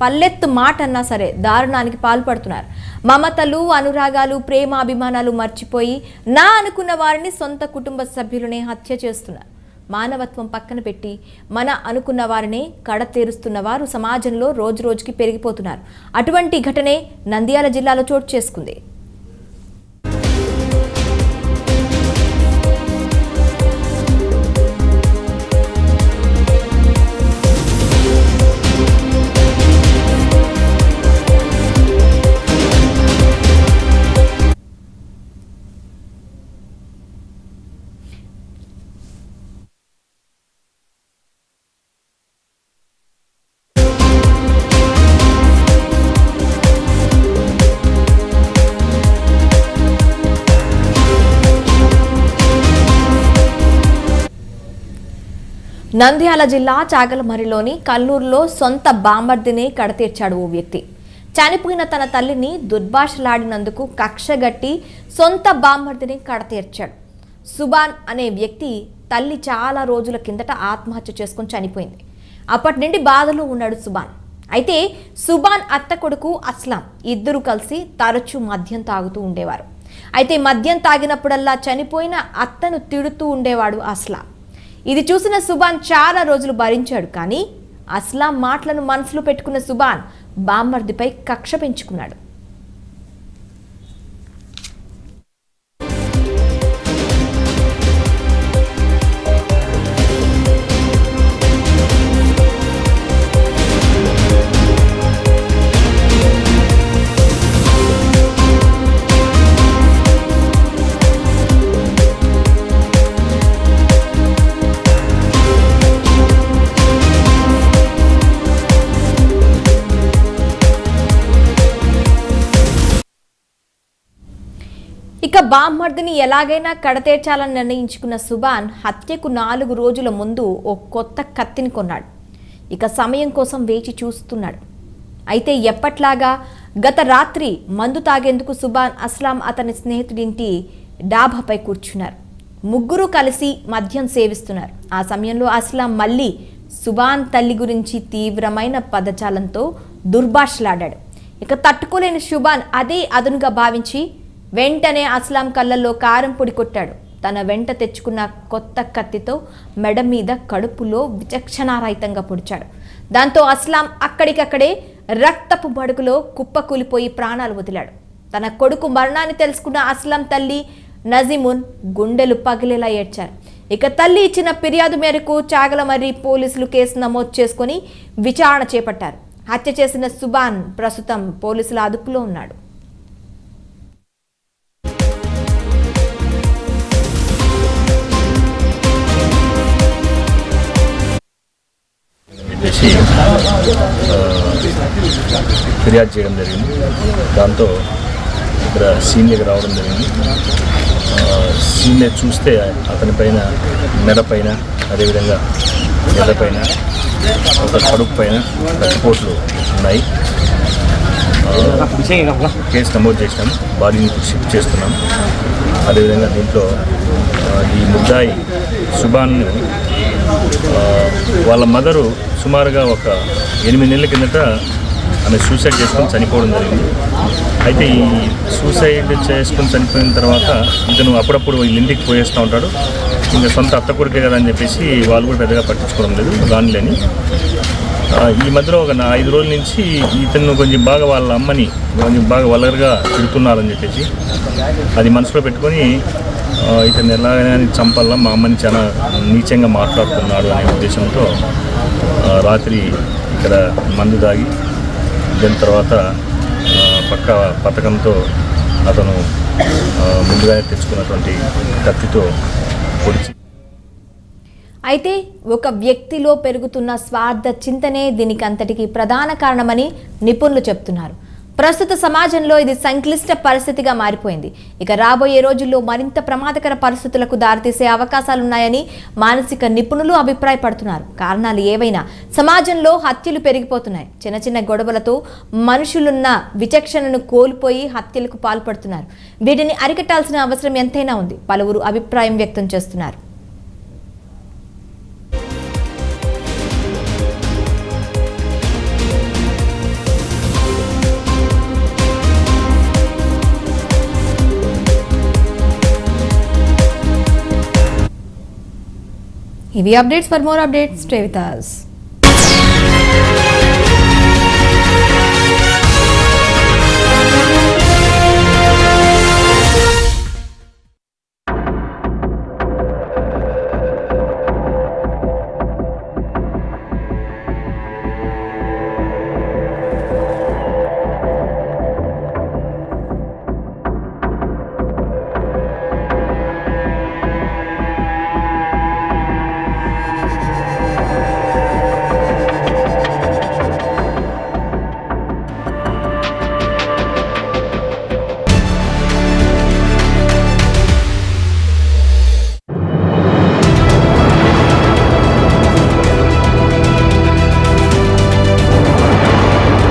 పల్లెత్తు మాట అన్నా సరే దారుణానికి పాల్పడుతున్నారు. మమతలు అనురాగాలు ప్రేమ అభిమానాలు మర్చిపోయి నా అనుకున్న వారిని సొంత కుటుంబ సభ్యులనే హత్య చేస్తున్నారు. మానవత్వం పక్కన పెట్టి మన అనుకున్న వారినే కడతేరుస్తున్న వారు సమాజంలో రోజు రోజుకి పెరిగిపోతున్నారు. అటువంటి ఘటనే నంద్యాల జిల్లాలో చోటు చేసుకుంది. నంద్యాల జిల్లా చాగలమరిలోని కల్లూరులో సొంత బామర్దినే కడతీర్చాడు ఓ వ్యక్తి. చనిపోయిన తన తల్లిని దుర్భాషలాడినందుకు కక్షగట్టి సొంత బామర్దిని కడతీర్చాడు. సుబాన్ అనే వ్యక్తి తల్లి చాలా రోజుల కిందట ఆత్మహత్య చేసుకుని చనిపోయింది. అప్పటి నుండి బాధలో ఉన్నాడు సుబాన్ అయితే సుబాన్ అత్త కొడుకు అస్లాం ఇద్దరు కలిసి తరచూ మద్యం తాగుతూ ఉండేవారు. అయితే మద్యం తాగినప్పుడల్లా చనిపోయిన అత్తను తిడుతూ ఉండేవాడు అస్లాం. ఇది చూసిన సుబాన్ చాలా రోజులు భరించాడు కానీ అస్లాం మాటలను మనసులో పెట్టుకున్న సుబాన్ బామ్మర్దిపై కక్ష పెంచుకున్నాడు. ఇక బామ్మర్దిని ఎలాగైనా కడతేర్చాలని నిర్ణయించుకున్న సుబాన్ హత్యకు నాలుగు రోజుల ముందు ఓ కొత్త కత్తిని కొన్నాడు. ఇక సమయం కోసం వేచి చూస్తున్నాడు. అయితే ఎప్పట్లాగా గత రాత్రి మందు తాగేందుకు సుబాన్ అస్లాం అతని స్నేహితుడింటి డాబాపై కూర్చున్నారు. ముగ్గురు కలిసి మద్యం సేవిస్తున్నారు. ఆ సమయంలో అస్లాం మళ్ళీ సుబాన్ తల్లి గురించి తీవ్రమైన పదజాలంతో దుర్భాషలాడాడు. ఇక తట్టుకోలేని సుబాన్ అదే అదునుగా భావించి వెంటనే అస్లాం కళ్ళల్లో కారం పొడి కొట్టాడు. తన వెంట తెచ్చుకున్న కొత్త కత్తితో మెడ మీద కడుపులో విచక్షణారహితంగా పొడిచాడు. దాంతో అస్లాం అక్కడికక్కడే రక్తపు బడుగులో కుప్పకూలిపోయి ప్రాణాలు వదిలాడు. తన కొడుకు మరణాన్ని తెలుసుకున్న అస్లాం తల్లి నజీమున్ గుండెలు పగిలేలా ఏడ్చారు. ఇక తల్లి ఇచ్చిన ఫిర్యాదు మేరకు చాగలమర్రి పోలీసులు కేసు నమోదు చేసుకొని విచారణ చేపట్టారు. హత్య చేసిన సుబాన్ ప్రస్తుతం పోలీసుల అదుపులో ఉన్నాడు. చెప్పేసి ఫిర్యాదు చేయడం జరిగింది. దాంతో ఇక్కడ సీన్ దగ్గర రావడం జరిగింది. సీన్ చూస్తే అతని పైన మెడ పైన అదేవిధంగా మెడ పైన ఒక కడుపు పైన రక్తపోట్లు ఉన్నాయి. కేసు నమోదు చేసినాం. బాడీని షిఫ్ట్ చేస్తున్నాం. అదేవిధంగా దీంట్లో ఈ ముద్దాయి సుభాన్ని వాళ్ళ మదరు సుమారుగా ఒక ఎనిమిది నెలల కిందట ఆమె సూసైడ్ చేసుకొని చనిపోవడం జరిగింది. అయితే ఈ సూసైడ్ చేసుకొని చనిపోయిన తర్వాత ఇతను అప్పుడప్పుడు వీళ్ళ ఇంటికి పోయేస్తూ ఉంటాడు. ఇంకా సొంత అత్త కొరికే కదా అని చెప్పేసి వాళ్ళు కూడా పెద్దగా పట్టించుకోవడం లేదు దానిలేని ఈ మధ్యలో ఒక నా ఐదు రోజుల నుంచి ఇతను కొంచెం బాగా వాళ్ళ అమ్మని కొంచెం బాగా వలర్గా తిడుతున్నారని చెప్పేసి అది మనసులో పెట్టుకొని ఇతను ఎలాగైనా చంపాలా మా అమ్మని చాలా నీచంగా మాట్లాడుతున్నాడు అనే ఉద్దేశంతో రాత్రి ఇక్కడ మందు తాగి దాని తర్వాత పక్క పథకంతో అతను ముందుగా ముందుగానే తెచ్చుకున్నటువంటి కత్తితో పొడిచి అయితే ఒక వ్యక్తిలో పెరుగుతున్న స్వార్థ చింతనే దీనికి అంతటికి ప్రధాన కారణమని నిపుణులు చెప్తున్నారు. ప్రస్తుత సమాజంలో ఇది సంక్లిష్ట పరిస్థితిగా మారిపోయింది. ఇక రాబోయే రోజుల్లో మరింత ప్రమాదకర పరిస్థితులకు దారితీసే అవకాశాలున్నాయని మానసిక నిపుణులు అభిప్రాయపడుతున్నారు. కారణాలు ఏవైనా? సమాజంలో హత్యలు పెరిగిపోతున్నాయి. చిన్న చిన్న గొడవలతో మనుషులున్న విచక్షణను కోల్పోయి హత్యలకు పాల్పడుతున్నారు. వీటిని అరికట్టాల్సిన అవసరం ఎంతైనా ఉంది. పలువురు అభిప్రాయం వ్యక్తం చేస్తున్నారు. ఇవి updates for more updates stay with us